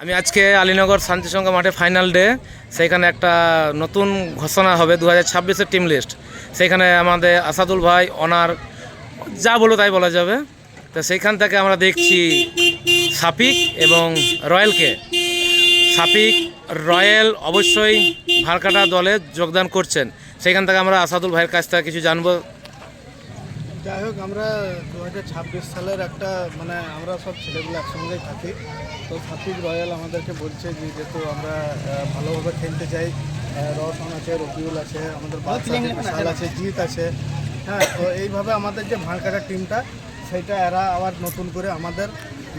আমি আজকে আলীনগর শান্তিসংঘ মাঠে ফাইনাল ডে সেইখানে একটা নতুন ঘোষণা হবে দু হাজার ছাব্বিশের টিম লিস্ট সেইখানে আমাদের আসাদুল ভাই অনার যা বলো তাই বলা যাবে। তো সেইখান থেকে আমরা দেখছি সাপিক এবং রয়্যালকে। সাপিক, রয়্যাল অবশ্যই ভারকাটা দলে যোগদান করছেন। সেইখান থেকে আমরা আসাদুল ভাইয়ের কাছ থেকে কিছু জানব। যাই হোক আমরা দু হাজার ছাব্বিশ সালের একটা মানে আমরা সব ছেলেগুলো একসঙ্গেই থাকি। তো সাকিব রয়্যাল আমাদেরকে বলছে যে যেহেতু আমরা ভালোভাবে খেলতে চাই রওশন আছে রবিউল আছে আমাদের বাদশা আছে, আছে জিৎ আছে। হ্যাঁ তো এইভাবে আমাদের যে ভাঁড়কাটা টিমটা সেটা এরা আবার নতুন করে আমাদের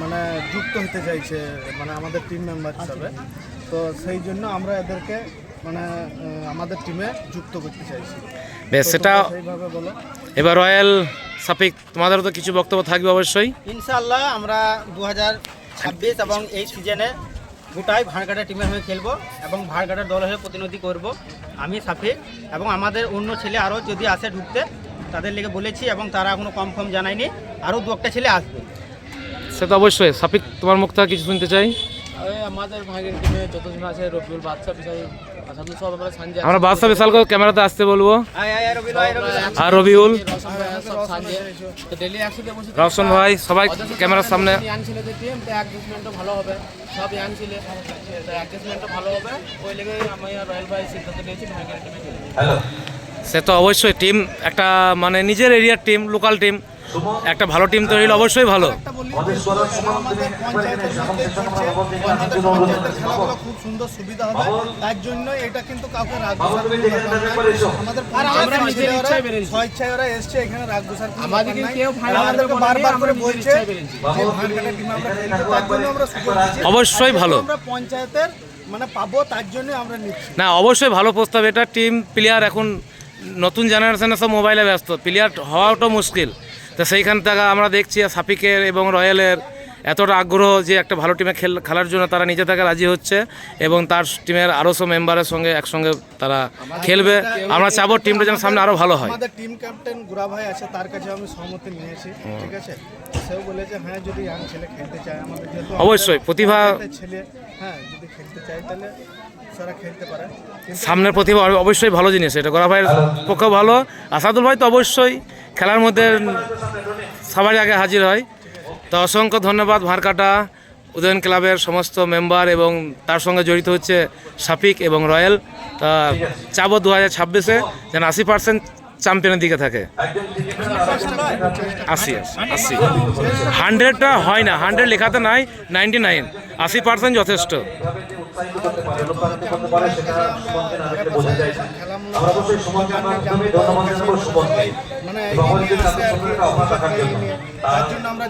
মানে যুক্ত হতে চাইছে মানে আমাদের টিম মেম্বার হিসাবে। তো সেই জন্য আমরা এদেরকে মানে আমাদের টিমে যুক্ত করতে চাইছি। বেশ সেটা সেইভাবে বলো। এবার রয়্যাল সাপিক তোমাদেরও তো কিছু বক্তব্য থাকবে অবশ্যই। ইনশাল্লাহ আমরা দু হাজার ছাব্বিশ এবং এই সিজনে গোটাই ভাড়কাটা টিমের হয়ে খেলব এবং ভাড়কাটার দল হয়ে প্রতিনিধি করব আমি সাফিক এবং আমাদের অন্য ছেলে আরও যদি আসে ঢুকতে তাদের লেগে বলেছি এবং তারা এখনও কনফার্ম জানায়নি আরও দু একটা ছেলে আসবে। সে তো অবশ্যই। সাপিক তোমার মুখ থেকে কিছু শুনতে চাই। ওই আমাদের ভাগের টিমে যতজন আছে রবিউল বাদশা বিশাল সব আমরা সানজে আমরা বাদশা বিশালকে ক্যামেরাতে আসতে বলব। আর রবিউল। রওশন ভাই সবাই ক্যামেরার সামনে। ছেলেদের টিম তো অ্যাডজাস্টমেন্টও ভালো হবে সব ছেলে তো ভালো হবে ওই লেগে আমি আর রয়্যাল ভাই সিদ্ধান্ত নিয়েছি ভাগের টিমে খেলব সে তো অবশ্যই টিম একটা মানে নিজের এরিয়ার টিম লোকাল টিম একটা ভালো টিম তৈরি হলে অবশ্যই ভালো। আমাদের পঞ্চায়েতের মধ্যে চলছে আমাদের পঞ্চায়েতের খেলাগুলো খুব সুন্দর সুবিধা হবে তার জন্য এটা কিন্তু কাউকে আমাদের। স্বেচ্ছায় ওরা এসছে এখানে আমাদেরকে বারবার করে বলছে। অবশ্যই ভালো। আমরা পঞ্চায়েতের মানে পাবো তার জন্য আমরা নিচ্ছি। না অবশ্যই ভালো প্রস্তাব। এটা টিম প্লেয়ার এখন নতুন জেনারেশনে সব মোবাইলে ব্যস্ত। প্লেয়ার হওয়াটাও মুশকিল। তো সেইখান থেকে আমরা দেখছি সাপিকের এবং রয়্যালের এতটা আগ্রহ যে একটা ভালো টিমে খেল খেলার জন্য তারা নিজে থেকে রাজি হচ্ছে এবং তার টিমের আরও সব মেম্বারের সঙ্গে একসঙ্গে তারা খেলবে। আমরা চাবো টিমটা যেন সামনে আরও ভালো হয়। আমাদের টিম ক্যাপ্টেন গুরা ভাই আছে তার কাছে আমি সহমতি নিয়েছি ঠিক আছে? সেও বলেছে হ্যাঁ যদি ইয়াং ছেলে খেলতে চায় আমাদের যেহেতু অবশ্যই, প্রতিভা- ছেলে হ্যাঁ যদি খেলতে চায় তাহলে সামনের প্রতিভা অবশ্যই ভালো জিনিস এটা গোরা ভাইয়ের পক্ষে ভালো। আসাদুল ভাই তো অবশ্যই খেলার মধ্যে সবার আগে হাজির হয়। তো অসংখ্য ধন্যবাদ ভারকাটা উদয়ন ক্লাবের সমস্ত মেম্বার এবং তার সঙ্গে জড়িত হচ্ছে সাপিক এবং রয়্যাল। তা চাবো দু হাজার ছাব্বিশে যেন আশি পার্সেন্ট চ্যাম্পিয়নের দিকে থাকে। আশি আশি। হান্ড্রেডটা হয় না হান্ড্রেড লেখাতে নাই নাইনটি নাইন। আশি পার্সেন্ট যথেষ্ট। মানে তার জন্য আমরা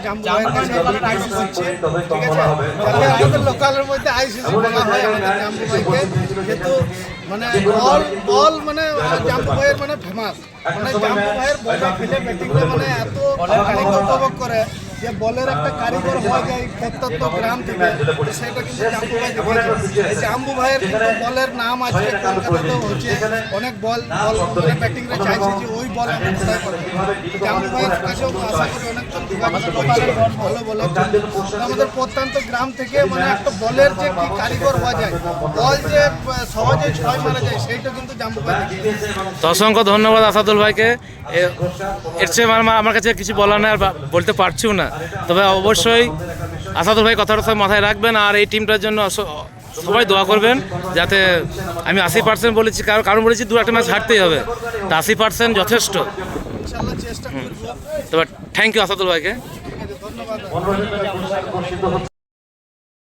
ঠিক আছে? আমাদের লোকালের মধ্যে আইসিসি বলা হয় আমাদের যেহেতু মানে বল বল মানে জাম্বু ভাইয়ের মানে ফেমাস মানে জাম্বু ভাইয়ের বলে খেলে ব্যাটিংটা মানে এত উপভোগ করে। যে বলের একটা কারিগর হওয়া যায় প্রত্যন্ত গ্রাম থেকে সেটা কিন্তু জাম্বু ভাই দেখিয়েছে এই জাম্বু ভাইয়ের কিন্তু বলের নাম আজকে কলকাতাতেও হচ্ছে। অনেক বল বল মানে ব্যাটিংরা চাইছে যে ওই বল আমরা কোথায় করব জাম্বু ভাইয়ের কাছেও আশা করি অনেক ভালো বলের আমাদের প্রত্যন্ত গ্রাম থেকে মানে একটা বলের যে কি কারিগর হওয়া যায় বল যে সহজে ছয় মারা যায় সেইটা কিন্তু জাম্বু ভাই দেখিয়েছে তো অসংখ্য ধন্যবাদ আসাদুল ভাইকে। এর চেয়ে আমার আমার কাছে কিছু বলার নেই আর বা- বলতে পারছিও না তবে অবশ্যই আসাদুল ভাই কথাটা মাথায় রাখবেন আর এই টিমটার জন্য সবাই দোয়া করবেন যাতে আমি আশি পার্সেন্ট বলেছি কারণ কারণ বলেছি দু একটা ম্যাচ হারতেই হবে। তো আশি পার্সেন্ট যথেষ্ট। তবে থ্যাংক ইউ আসাদুল ভাইকে।